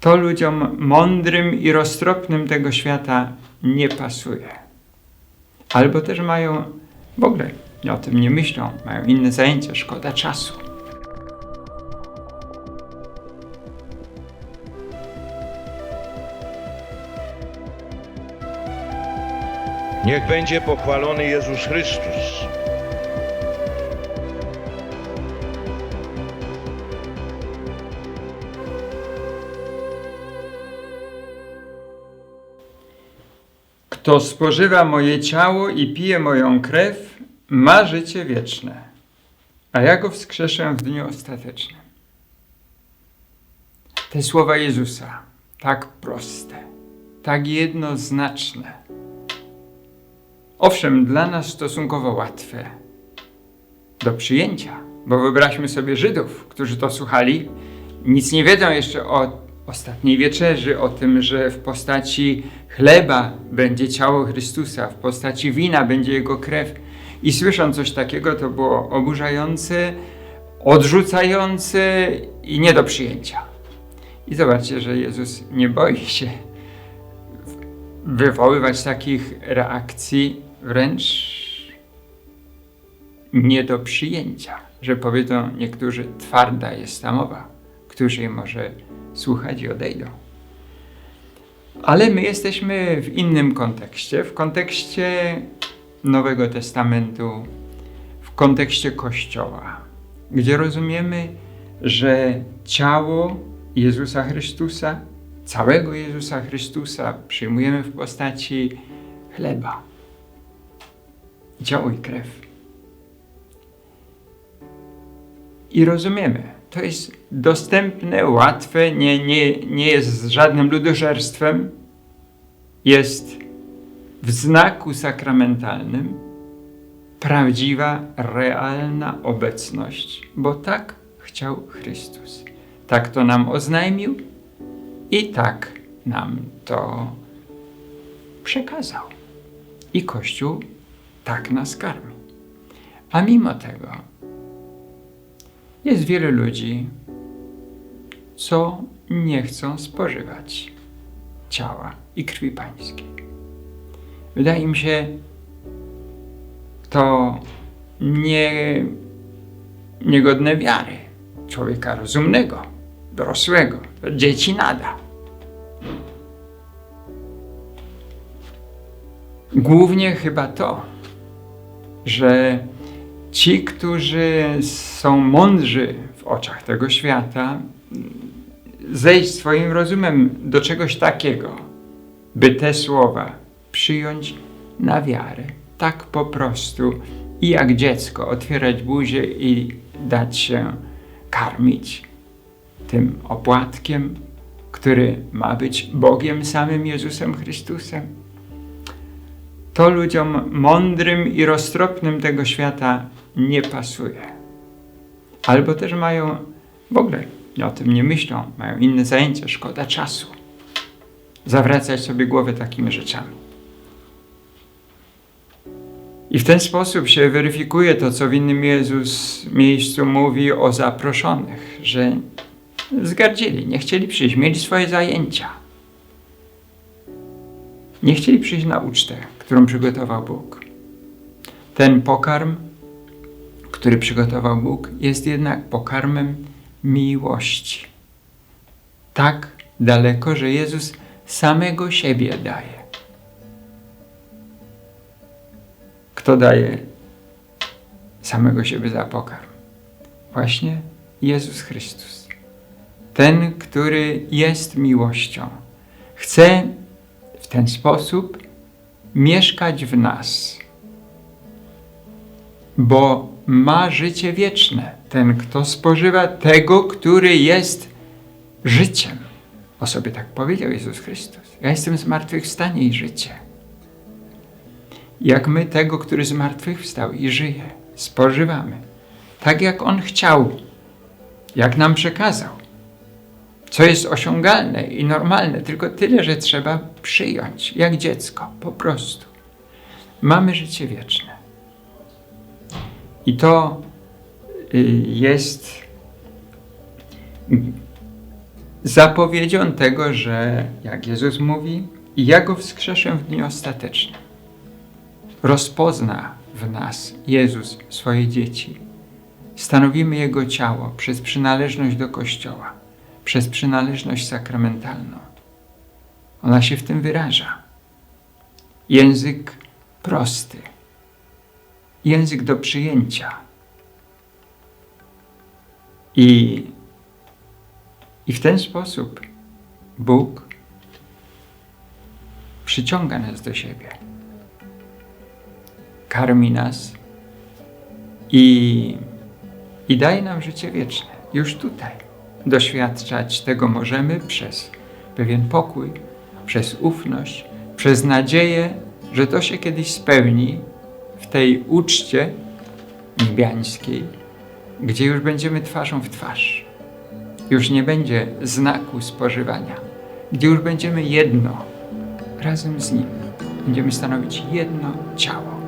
To ludziom mądrym i roztropnym tego świata nie pasuje. Albo też mają w ogóle o tym nie myślą, mają inne zajęcia, szkoda czasu. Niech będzie pochwalony Jezus Chrystus. Kto spożywa moje ciało i pije moją krew, ma życie wieczne, a ja go wskrzeszę w dniu ostatecznym. Te słowa Jezusa, tak proste, tak jednoznaczne. Owszem, dla nas stosunkowo łatwe do przyjęcia, bo wyobraźmy sobie Żydów, którzy to słuchali, nic nie wiedzą jeszcze o ostatniej wieczerzy, o tym, że w postaci chleba będzie ciało Chrystusa, w postaci wina będzie Jego krew. I słysząc coś takiego, to było oburzające, odrzucające i nie do przyjęcia. I zobaczcie, że Jezus nie boi się wywoływać takich reakcji, wręcz nie do przyjęcia, że powiedzą niektórzy, twarda jest ta mowa, którzy może słuchać i odejdą. Ale my jesteśmy w innym kontekście, w kontekście Nowego Testamentu, w kontekście Kościoła, gdzie rozumiemy, że ciało Jezusa Chrystusa, całego Jezusa Chrystusa przyjmujemy w postaci chleba, ciało i krew. I rozumiemy, to jest dostępne, łatwe, nie, nie, nie jest żadnym ludożerstwem, jest w znaku sakramentalnym prawdziwa, realna obecność, bo tak chciał Chrystus. Tak to nam oznajmił i tak nam to przekazał. I Kościół tak nas karmi. A mimo tego jest wiele ludzi, co nie chcą spożywać ciała i krwi pańskiej. Wydaje mi się to nie, niegodne wiary człowieka rozumnego, dorosłego, dzieci nada. Głównie chyba to, że ci, którzy są mądrzy w oczach tego świata, zejść swoim rozumem do czegoś takiego, by te słowa przyjąć na wiarę, tak po prostu i jak dziecko otwierać buzię i dać się karmić tym opłatkiem, który ma być Bogiem samym Jezusem Chrystusem. To ludziom mądrym i roztropnym tego świata nie pasuje. Albo też mają w ogóle o tym nie myślą, mają inne zajęcia, szkoda czasu. Zawracać sobie głowę takimi rzeczami. I w ten sposób się weryfikuje to, co w innym Jezus miejscu mówi o zaproszonych, że zgardzili, nie chcieli przyjść, mieli swoje zajęcia. Nie chcieli przyjść na ucztę, którą przygotował Bóg. Ten pokarm, który przygotował Bóg, jest jednak pokarmem miłości. Tak daleko, że Jezus samego siebie daje. Kto daje samego siebie za pokarm? Właśnie Jezus Chrystus. Ten, który jest miłością. Chce w ten sposób mieszkać w nas, bo ma życie wieczne. Ten, kto spożywa tego, który jest życiem. O sobie tak powiedział Jezus Chrystus. Ja jestem zmartwychwstanie i życie. Jak my tego, który zmartwychwstał i żyje, spożywamy. Tak jak On chciał, jak nam przekazał. Co jest osiągalne i normalne, tylko tyle, że trzeba przyjąć, jak dziecko, po prostu. Mamy życie wieczne. I to y, jest zapowiedzią tego, że jak Jezus mówi, ja go wskrzeszę w dniu ostatecznym. Rozpozna w nas Jezus swoje dzieci. Stanowimy Jego ciało przez przynależność do Kościoła, przez przynależność sakramentalną. Ona się w tym wyraża. Język prosty, język do przyjęcia. I, I w ten sposób Bóg przyciąga nas do siebie, karmi nas i, i daje nam życie wieczne już tutaj. Doświadczać tego możemy przez pewien pokój, przez ufność, przez nadzieję, że to się kiedyś spełni w tej uczcie niebiańskiej, gdzie już będziemy twarzą w twarz. Już nie będzie znaku spożywania, gdzie już będziemy jedno razem z Nim. Będziemy stanowić jedno ciało.